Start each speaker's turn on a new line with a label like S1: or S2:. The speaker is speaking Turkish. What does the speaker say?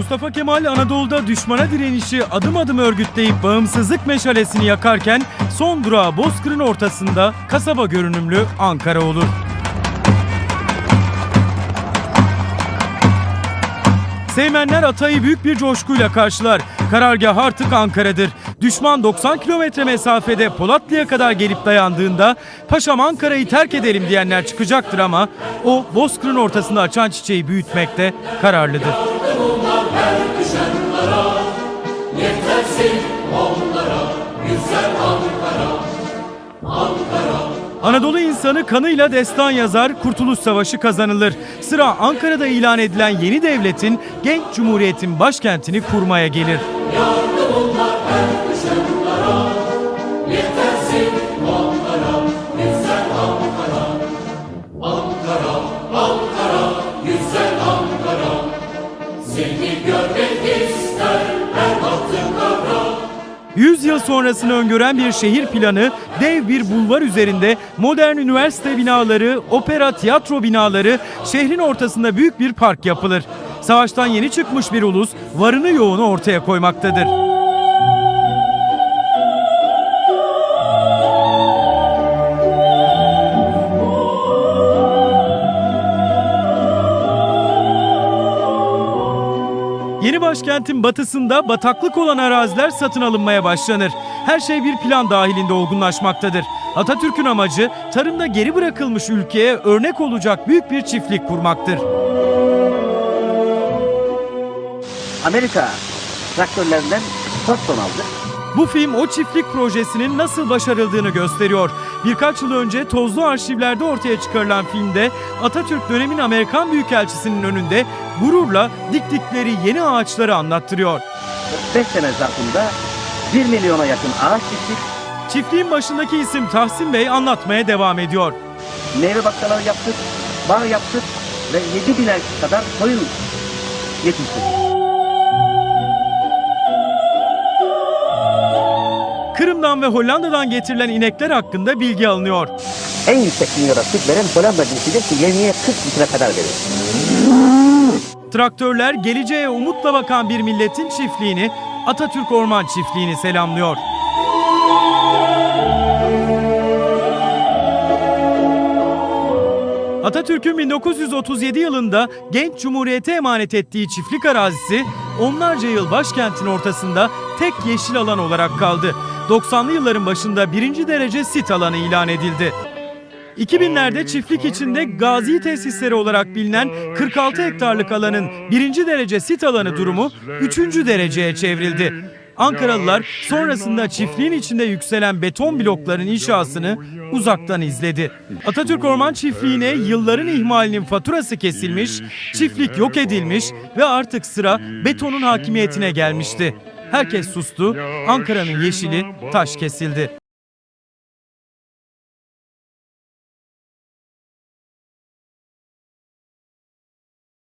S1: Mustafa Kemal Anadolu'da düşmana direnişi adım adım örgütleyip bağımsızlık meşalesini yakarken son durağı Bozkır'ın ortasında kasaba görünümlü Ankara olur. Seymenler Atay'ı büyük bir coşkuyla karşılar. Karargah artık Ankara'dır. Düşman 90 kilometre mesafede Polatlı'ya kadar gelip dayandığında Paşam Ankara'yı terk edelim diyenler çıkacaktır ama o Bozkır'ın ortasında açan çiçeği büyütmekte kararlıdır. Anadolu insanı kanıyla destan yazar, Kurtuluş Savaşı kazanılır. Sıra Ankara'da ilan edilen yeni devletin, genç cumhuriyetin başkentini kurmaya gelir. Yüz yıl sonrasını öngören bir şehir planı, dev bir bulvar üzerinde modern üniversite binaları, opera, tiyatro binaları, şehrin ortasında büyük bir park yapılır. Savaştan yeni çıkmış bir ulus varını yoğunu ortaya koymaktadır. Yeni başkentin batısında bataklık olan araziler satın alınmaya başlanır. Her şey bir plan dahilinde olgunlaşmaktadır. Atatürk'ün amacı tarımda geri bırakılmış ülkeye örnek olacak büyük bir çiftlik kurmaktır.
S2: Amerika traktörlerinden Thompson aldı.
S1: Bu film o çiftlik projesinin nasıl başarıldığını gösteriyor. Birkaç yıl önce tozlu arşivlerde ortaya çıkarılan filmde Atatürk dönemin Amerikan Büyükelçisi'nin önünde gururla diktikleri yeni ağaçları anlattırıyor.
S2: 5 sene zarfında 1 milyona yakın ağaç diktik.
S1: Çiftliğin başındaki isim Tahsin Bey anlatmaya devam ediyor.
S2: Meyve bakkaları yaptık, bağ yaptık ve 7 bine kadar koyun yetiştirdik.
S1: Kırım'dan ve Hollanda'dan getirilen inekler hakkında bilgi alınıyor.
S2: En yüksek dünyada süt veren Hollanda cinsidir ki yevmiye 40 litre kadar verir.
S1: Traktörler geleceğe umutla bakan bir milletin çiftliğini, Atatürk Orman Çiftliği'ni selamlıyor. Atatürk'ün 1937 yılında genç cumhuriyete emanet ettiği çiftlik arazisi onlarca yıl başkentin ortasında tek yeşil alan olarak kaldı. 90'lı yılların başında birinci derece sit alanı ilan edildi. 2000'lerde çiftlik içinde gazi tesisleri olarak bilinen 46 hektarlık alanın birinci derece sit alanı durumu 3. dereceye çevrildi. Ankaralılar sonrasında çiftliğin içinde yükselen beton blokların inşasını uzaktan izledi. Atatürk Orman Çiftliği'ne yılların ihmalinin faturası kesilmiş, çiftlik yok edilmiş ve artık sıra betonun hakimiyetine gelmişti. Herkes sustu, Ankara'nın yeşili taş kesildi.